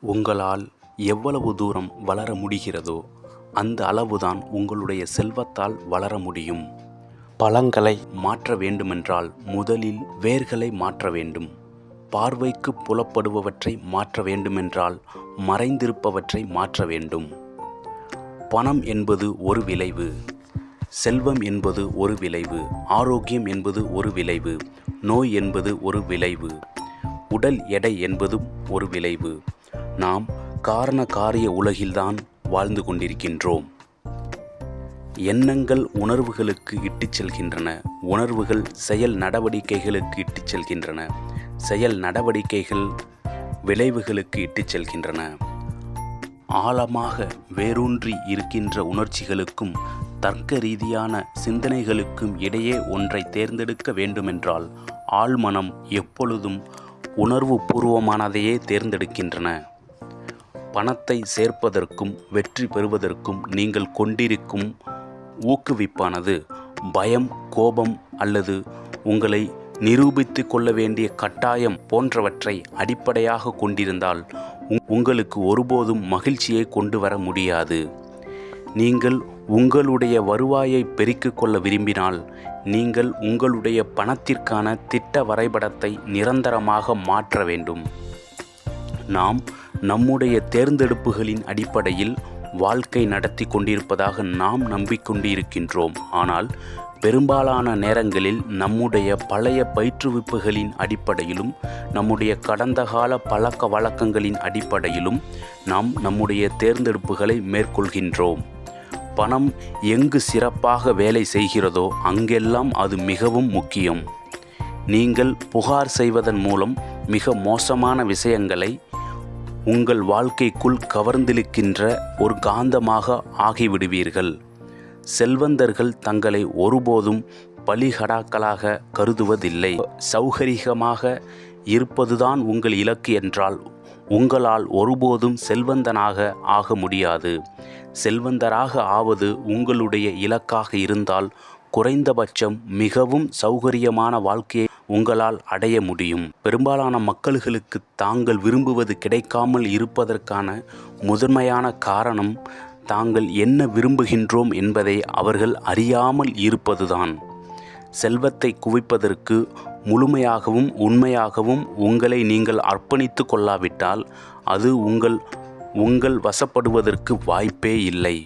உங்களால் எவ்வளவு தூரம் வளர முடிகிறதோ அந்த அளவுதான் உங்களுடைய செல்வத்தால் வளர முடியும். பழங்களை மாற்ற வேண்டுமென்றால் முதலில் வேர்களை மாற்ற வேண்டும். பார்வைக்கு புலப்படுபவற்றை மாற்ற வேண்டுமென்றால் மறைந்திருப்பவற்றை மாற்ற வேண்டும். பணம் என்பது ஒரு விளைவு. செல்வம் என்பது ஒரு விளைவு. ஆரோக்கியம் என்பது ஒரு விளைவு. நோய் என்பது ஒரு விளைவு. உடல் எடை என்பதும் ஒரு விளைவு. நாம் காரண காரிய உலகில்தான் வாழ்ந்து கொண்டிருக்கின்றோம். எண்ணங்கள் உணர்வுகளுக்கு இட்டுச் செல்கின்றன. உணர்வுகள் செயல் நடவடிக்கைகளுக்கு இட்டுச் செல்கின்றன. செயல் நடவடிக்கைகள் விளைவுகளுக்கு இட்டுச் செல்கின்றன. ஆழமாக வேரூன்றி இருக்கின்ற உணர்ச்சிகளுக்கும் தர்க்க ரீதியான சிந்தனைகளுக்கும் இடையே ஒன்றை தேர்ந்தெடுக்க வேண்டுமென்றால் ஆழ்மனம் எப்பொழுதும் உணர்வு பூர்வமானதையே தேர்ந்தெடுக்கின்றன. பணத்தை சேர்ப்பதற்கும் வெற்றி பெறுவதற்கும் நீங்கள் கொண்டிருக்கும் ஊக்குவிப்பானது பயம் கோபம் அல்லது உங்களை நிரூபித்து கொள்ள வேண்டிய கட்டாயம் போன்றவற்றை அடிப்படையாக கொண்டிருந்தால் உங்களுக்கு ஒருபோதும் மகிழ்ச்சியை கொண்டு வர முடியாது. நீங்கள் உங்களுடைய வருவாயை பெருக்கிக் கொள்ள விரும்பினால் நீங்கள் உங்களுடைய பணத்திற்கான திட்ட வரைபடத்தை நிரந்தரமாக மாற்ற வேண்டும். நாம் நம்முடைய தேர்ந்தெடுப்புகளின் அடிப்படையில் வாழ்க்கை நடத்தி கொண்டிருப்பதாக நாம் நம்பிக்கொண்டிருக்கின்றோம். ஆனால் பெரும்பாலான நேரங்களில் நம்முடைய பழைய பயிற்றுவிப்புகளின் அடிப்படையிலும் நம்முடைய கடந்த கால பழக்க வழக்கங்களின் அடிப்படையிலும் நாம் நம்முடைய தேர்ந்தெடுப்புகளை மேற்கொள்கின்றோம். பணம் எங்கு சிறப்பாக வேலை செய்கிறதோ அங்கெல்லாம் அது மிகவும் முக்கியம். நீங்கள் புகார் செய்வதன் மூலம் மிக மோசமான விஷயங்களை உங்கள் வாழ்க்கைக்குள் கவர்ந்திழுக்கின்ற ஒரு காந்தமாக ஆகிவிடுவீர்கள். செல்வந்தர்கள் தங்களை ஒருபோதும் பலிகடாக்களாக கருதுவதில்லை. சௌகரிகமாக இருப்பதுதான் உங்கள் இலக்கு என்றால் உங்களால் ஒருபோதும் செல்வந்தனாக ஆக முடியாது. செல்வந்தராக ஆவது உங்களுடைய இலக்காக இருந்தால் குறைந்தபட்சம் மிகவும் சௌகரியமான வாழ்க்கையை உங்களால் அடைய முடியும். பெரும்பாலான மக்கள்களுக்கு தாங்கள் விரும்புவது கிடைக்காமல் இருப்பதற்கான முதன்மையான காரணம் தாங்கள் என்ன விரும்புகின்றோம் என்பதை அவர்கள் அறியாமல் இருப்பதுதான். செல்வத்தை குவிப்பதற்கு முழுமையாகவும் உண்மையாகவும் உங்களை நீங்கள் அர்ப்பணித்து கொள்ளாவிட்டால் அது உங்கள் உங்கள் வசப்படுவதற்கு வாய்ப்பே இல்லை.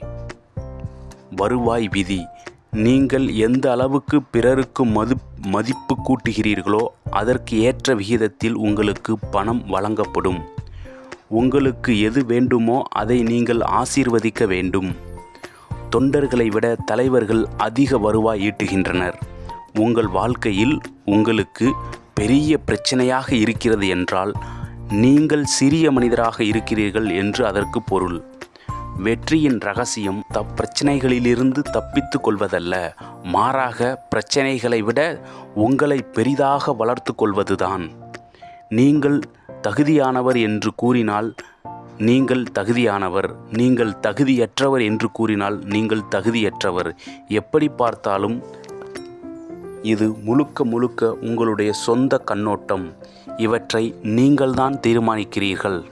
வருவாய் விதி. நீங்கள் எந்த அளவுக்கு பிறருக்கு மது மதிப்பு கூட்டுகிறீர்களோ அதற்கு ஏற்ற விகிதத்தில் உங்களுக்கு பணம் வழங்கப்படும். உங்களுக்கு எது வேண்டுமோ அதை நீங்கள் ஆசீர்வதிக்க வேண்டும். தொண்டர்களை விட தலைவர்கள் அதிக வருவாய் ஈட்டுகின்றனர். உங்கள் வாழ்க்கையில் உங்களுக்கு பெரிய பிரச்சனையாக இருக்கிறது என்றால் நீங்கள் சிறிய மனிதராக இருக்கிறீர்கள் என்று அதற்கு பொருள். வெற்றியின் ரகசியம் தப் பிரச்சனைகளிலிருந்து தப்பித்து கொள்வதல்ல. மாறாக பிரச்சனைகளை விட உங்களை பெரிதாக வளர்த்து கொள்வதுதான். நீங்கள் தகுதியானவர் என்று கூறினால் நீங்கள் தகுதியானவர். நீங்கள் தகுதியற்றவர் என்று கூறினால் நீங்கள் தகுதியற்றவர். எப்படி பார்த்தாலும் இது முழுக்க முழுக்க உங்களுடைய சொந்த கண்ணோட்டம். இவற்றை நீங்கள்தான் தீர்மானிக்கிறீர்கள்.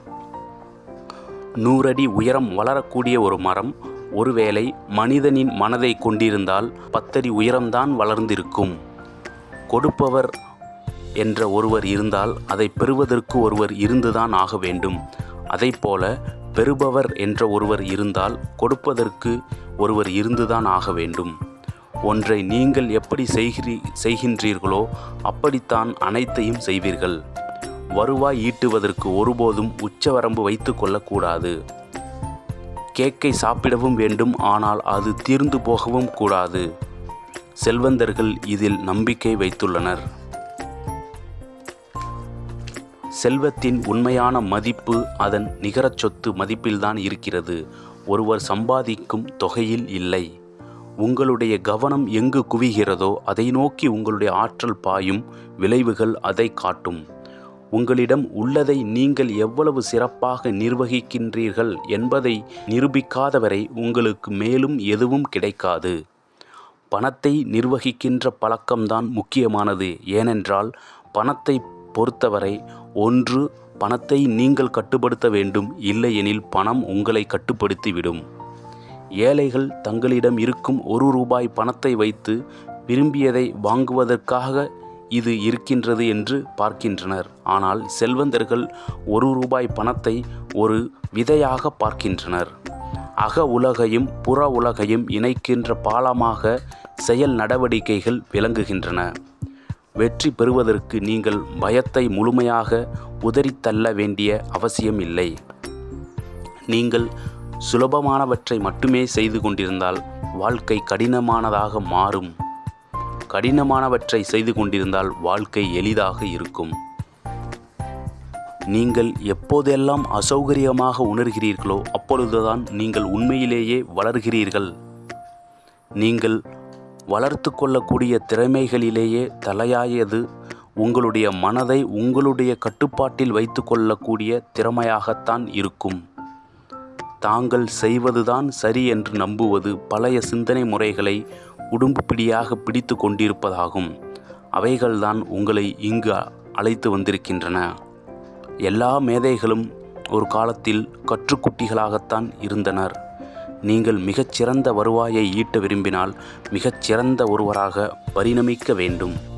நூறடி உயரம் வளரக்கூடிய ஒரு மரம் ஒருவேளை மனிதனின் மனதை கொண்டிருந்தால் பத்தடி உயரம்தான் வளர்ந்திருக்கும். கொடுப்பவர் என்ற ஒருவர் இருந்தால் அதை பெறுவதற்கு ஒருவர் இருந்துதான் ஆக வேண்டும். அதைப்போல பெறுபவர் என்ற ஒருவர் இருந்தால் கொடுப்பதற்கு ஒருவர் இருந்துதான் ஆக வேண்டும். ஒன்றை நீங்கள் எப்படி செய்கிறீ செய்கின்றீர்களோ அப்படித்தான் அனைத்தையும் செய்வீர்கள். வருவாய் ஈட்டுவதற்கு ஒருபோதும் உச்சவரம்பு வைத்து கொள்ளக்கூடாது. கேக்கை சாப்பிடவும் வேண்டும் ஆனால் அது தீர்ந்து போகவும் கூடாது. செல்வந்தர்கள் இதில் நம்பிக்கை வைத்துள்ளனர். செல்வத்தின் உண்மையான மதிப்பு அதன் நிகர சொத்து மதிப்பில்தான் இருக்கிறது. ஒருவர் சம்பாதிக்கும் தொகையில் இல்லை. உங்களுடைய கவனம் எங்கு குவிகிறதோ அதை நோக்கி உங்களுடைய ஆற்றல் பாயும் விளைவுகள் அதை காட்டும். உங்களிடம் உள்ளதை நீங்கள் எவ்வளவு சிறப்பாக நிர்வகிக்கின்றீர்கள் என்பதை நிரூபிக்காதவரை உங்களுக்கு மேலும் எதுவும் கிடைக்காது. பணத்தை நிர்வகிக்கின்ற பழக்கம்தான் முக்கியமானது. ஏனென்றால் பணத்தை பொறுத்தவரை ஒன்று பணத்தை நீங்கள் கட்டுப்படுத்த வேண்டும் இல்லையெனில் பணம் உங்களை கட்டுப்படுத்திவிடும். ஏழைகள் தங்களிடம் இருக்கும் ஒரு ரூபாய் பணத்தை வைத்து விரும்பியதை வாங்குவதற்காக இது இருக்கின்றது என்று பார்க்கின்றனர். ஆனால் செல்வந்தர்கள் ஒரு ரூபாய் பணத்தை ஒரு விதையாக பார்க்கின்றனர். அக உலகையும் புற உலகையும் இணைக்கின்ற பாலமாக செயல் நடவடிக்கைகள் விளங்குகின்றன. வெற்றி பெறுவதற்கு நீங்கள் பயத்தை முழுமையாக உதறித்தள்ள வேண்டிய அவசியம் இல்லை நீங்கள் சுலபமானவற்றை மட்டுமே செய்து கொண்டிருந்தால் வாழ்க்கை கடினமானதாக மாறும். கடினமானவற்றை செய்து கொண்டிருந்தால் வாழ்க்கை எளிதாக இருக்கும். நீங்கள் எப்போதெல்லாம் அசௌகரியமாக உணர்கிறீர்களோ அப்பொழுதுதான் நீங்கள் உண்மையிலேயே வளர்கிறீர்கள். நீங்கள் வளர்த்து கொள்ளக்கூடிய திறமைகளிலேயே தலையாயது உங்களுடைய மனதை உங்களுடைய கட்டுப்பாட்டில் வைத்து கொள்ளக்கூடிய திறமையாகத்தான் இருக்கும். தாங்கள் செய்வதுதான் சரி என்று நம்புவது பழைய சிந்தனை முறைகளை உடும்பு பிடியாக பிடித்து கொண்டிருப்பதாகும். அவைகள்தான் உங்களை இங்கு அழைத்து வந்திருக்கின்றன. எல்லா மேதைகளும் ஒரு காலத்தில் கற்றுக்குட்டிகளாகத்தான் இருந்தனர். நீங்கள் மிகச்சிறந்த வருவாயை ஈட்ட விரும்பினால் மிகச்சிறந்த ஒருவராக பரிணமிக்க வேண்டும்.